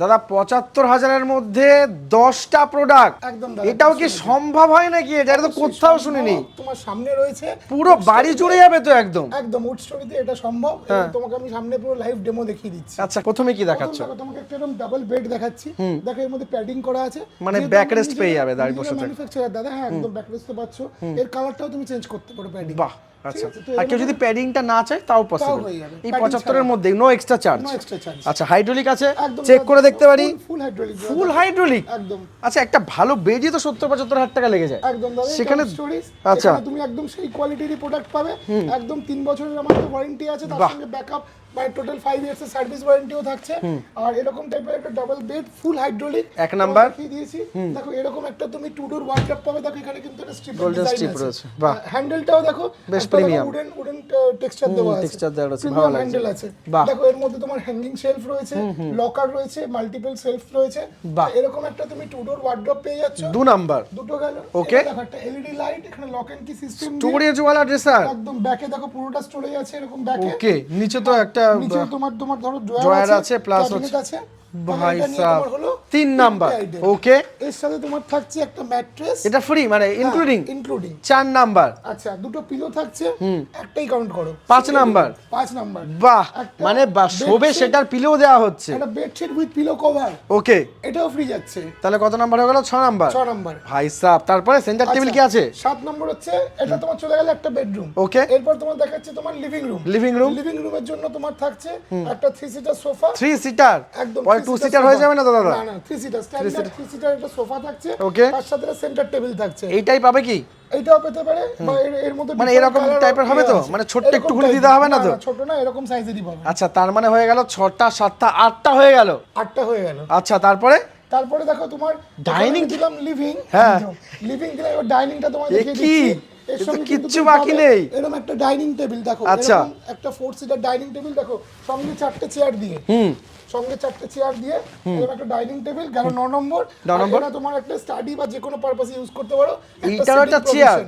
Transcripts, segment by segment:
দাদা পঁচাত্তর হাজারের মধ্যে দশটা প্রোডাক্ট একদম এটাও কি সম্ভব হয় নাকি? এটা তো কোথাও শুনিনি। তোমার সামনে রয়েছে পুরো বাড়ি জুড়ে যাবে তো একদম। একদম উড স্টোরিতে এটা সম্ভব। হ্যাঁ। তোমাকে আমি সামনে পুরো লাইভ ডেমো দেখিয়ে দিচ্ছি। আচ্ছা প্রথমে কি দেখাচ্ছ? দেখো, তোমাকে একটা এরকম ডাবল বেড দেখাচ্ছি। দেখো এর মধ্যে প্যাডিং করা আছে। মানে ব্যাক রেস্ট পেয়ে যাবে দাঁড়িয়ে বসে থাকতে। manufacturer দাদা হ্যাঁ একদম ব্যাক রেস্ট পাচ্ছ। এর কালারটাও তুমি চেঞ্জ করতে পারো প্যাডিং বাহ আচ্ছা। আর কেউ যদি প্যাডিংটা না চায় তাও পসিবল এই পঁচাত্তরের। মধ্যে no. Extra charge extra charge আচ্ছা হাইড্রোলিক আছে। একদম চেক করে দেখতে পারি? ফুল হাইড্রোলিক ফুল হাইড্রোলিক একদম। আচ্ছা একটা ভালো বেডই তো সত্তর পঁচাত্তর হাজার টাকা লেগে যায় একদম দাদা সেখানে আচ্ছা। আচ্ছা তুমি একদম সেই কোয়ালিটিরই প্রোডাক্ট পাবে। একদম 3 বছরের আমাদের ওয়ারেন্টি আছে তার সঙ্গে ব্যাকআপ মানে টোটাল ইয়ার্স এর সার্ভিস ওয়ারেন্টিও থাকছে। আর এরকম টাইপের একটা ডাবল বেড ফুল হাইড্রোলিক এক নাম্বার। দিয়েছি। দেখো এরকম একটা তুমি টু ডোর ওয়ার্ড্রপ পাবে। দেখো এখানে কিন্তু একটা স্ট্রিপ strip আছে। রয়েছে, বাহ। হ্যান্ডেলটাও দেখো বেশ premium। উডেন উডেন টেক্সচার দেওয়া আছে। texture দেওয়া আছে, ভালো লাগছে। হ্যান্ডেল আছে। বাহ। দেখো এর মধ্যে তোমার হ্যাঙ্গিং শেলফ রয়েছে লকার রয়েছে মাল্টিপল শেলফ রয়েছে। এরকম একটা তুমি টু ডোর ওয়ার্ড্রপ পেয়ে যাচ্ছ। দু নাম্বার। দুটো গেল. এটা দেখো একটা এলইডি লাইট এখানে lock and key system storage ওয়ালা ড্রেসার একদম ব্যাকে দেখো পুরোটা স্টোরেজ আছে এরকম ব্যাকে ওকে নিচে তো একটা নিচে তোমার তোমার ধরো ড্রয়ার আছে, plus আছে ভাই তাহলে এটা নিয়ে সাব তোমার হলো তিন নাম্বার ওকে? এর সাথে তোমার থাকছে একটা ম্যাট্রেস এটা ফ্রি মানে ইনক্লুডিং ইনক্লুডিং চার নাম্বার। আচ্ছা দুটো পিলো থাকছে একটাই কাউন্ট করো। পাঁচ নাম্বার। পাঁচ নাম্বার। বাহ মানে শোবে সেটার পিলেও দেওয়া হচ্ছে। একটা bedsheet with pillow cover okay. এটাও ফ্রি যাচ্ছে। তাহলে কত নাম্বার হয়ে গেল? ছ নাম্বার। ভাই সাহ তারপরে সেন্টার টেবিল কি আছে? সাত নম্বর হচ্ছে এটা তোমার চলে গেল একটা বেডরুম ওকে। এরপর তোমার দেখাচ্ছে তোমার living room living room living রুমের জন্য তোমার থাকছে একটা three seater sofa three seater একদম পরে টু সিটার হয়ে যাবে না দাদা? না না three seater standard three seater একটা সোফা থাকছে Okay. তার সাথে সেন্টার টেবিল থাকছে। এইটাই পাবে কি? এইটাও পেতে পারে বা এর- মধ্যে মানে এরকম এর হবে তো? মানে ছোট্ট একটু খুলে দিতে হবে না তো? ছোট না এরকম সাইজেরই পাবে আচ্ছা তার মানে হয়ে গেল ছটা সাতটা আটটা হয়ে গেল? আটটা হয়ে গেল। আচ্ছা তারপরে? তারপরে দেখো তোমার ডাইনিং দিলাম লিভিং হ্যাঁ। লিভিং দিলাম ডাইনিংটা তোমার দেখিয়ে? দিচ্ছি। কিচ্ছু বাকি নেই। এরকম একটা ডাইনিং টেবিল দেখো আচ্ছা। একটা ফোর সিটার ডাইনিং টেবিল দেখো সঙ্গে চারটে চেয়ার দিয়ে হুম সঙ্গে চারটে চেয়ার দিয়ে এরকম একটা ডাইনিং টেবিল গেল ন নম্বর ন নম্বর? তোমার একটা স্টাডি বা যে কোনো পারপাসে ইউজ করতে পারো এইটারও একটা চেয়ার।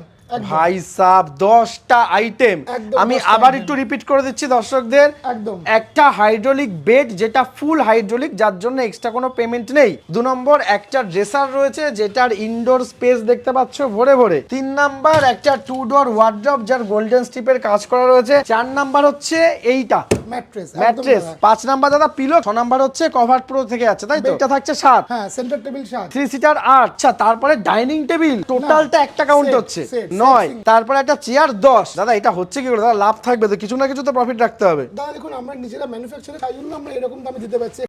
ভাই সাব দশটা আইটেম আমি আবার একটু রিপিট করে দিচ্ছি দর্শকদের। একদম। একটা হাইড্রোলিক বেড যেটা ফুল হাইড্রোলিক যার জন্য এক্সট্রা কোনো পেমেন্ট নেই। দু নম্বর একটা ড্রেসার রয়েছে যেটার ইনডোর স্পেস দেখতে পাচ্ছ ভরে ভরে। তিন নাম্বার একটা টু ডোর ওয়ার্ড্রপ যার গোল্ডেন স্ট্রিপের কাজ করা রয়েছে। চার নাম্বার হচ্ছে এইটা। ম্যাট্রেস ম্যাট্রেস পাঁচ নাম্বার দাদা পিলো ছ নাম্বার হচ্ছে কভার প্রো থেকে আছে তাই তো? এটা থাকছে সাত। হ্যাঁ সেন্টার টেবিল সাত। থ্রি সিটার আট। আচ্ছা তারপরে ডাইনিং টেবিল টোটালটা একটা কাউন্ট হচ্ছে নয়। তারপর একটা চেয়ার দশ। দাদা এটা হচ্ছে কি করে? দাদা লাভ থাকবে তো কিছু না কিছু তো প্রফিট রাখতে হবে। দাদা দেখুন আমরা নিজেরা ম্যানুফ্যাকচারের তাই জন্য আমরা এরকম দামে দিতে পারছি।